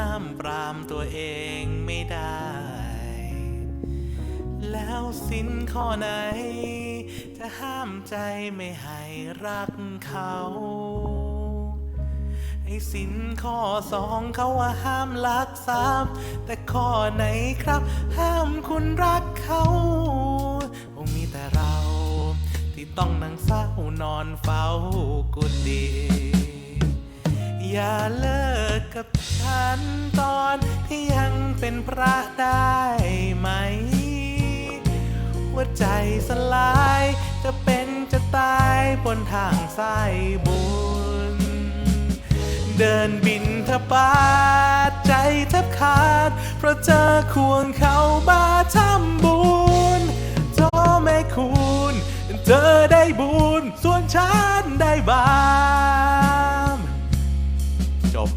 ห้ามปรามตัวเองไม่ได้ แล้วสินข้อไหน จะห้ามใจไม่ให้รักเขาไอ้สินข้อสองเขาว่าห้ามลักทรัพย์แต่ข้อไหนครับ ห้ามคุณรักเขาคงมีแต่เรา ที่ต้องนั่งเศร้านอนเฝ้ากุฏิอย่าเลิก กับฉันตอนที่ยังเป็นพระได้ไหมหัวใจสลายจะเป็นจะตายบนทางสายบุญ เดินบินทบาทใจแทบขาด เพราะเจอควงเขามาทำบุญโทแม่คุณเธอได้บุญ ส่วนฉันได้บาปจบ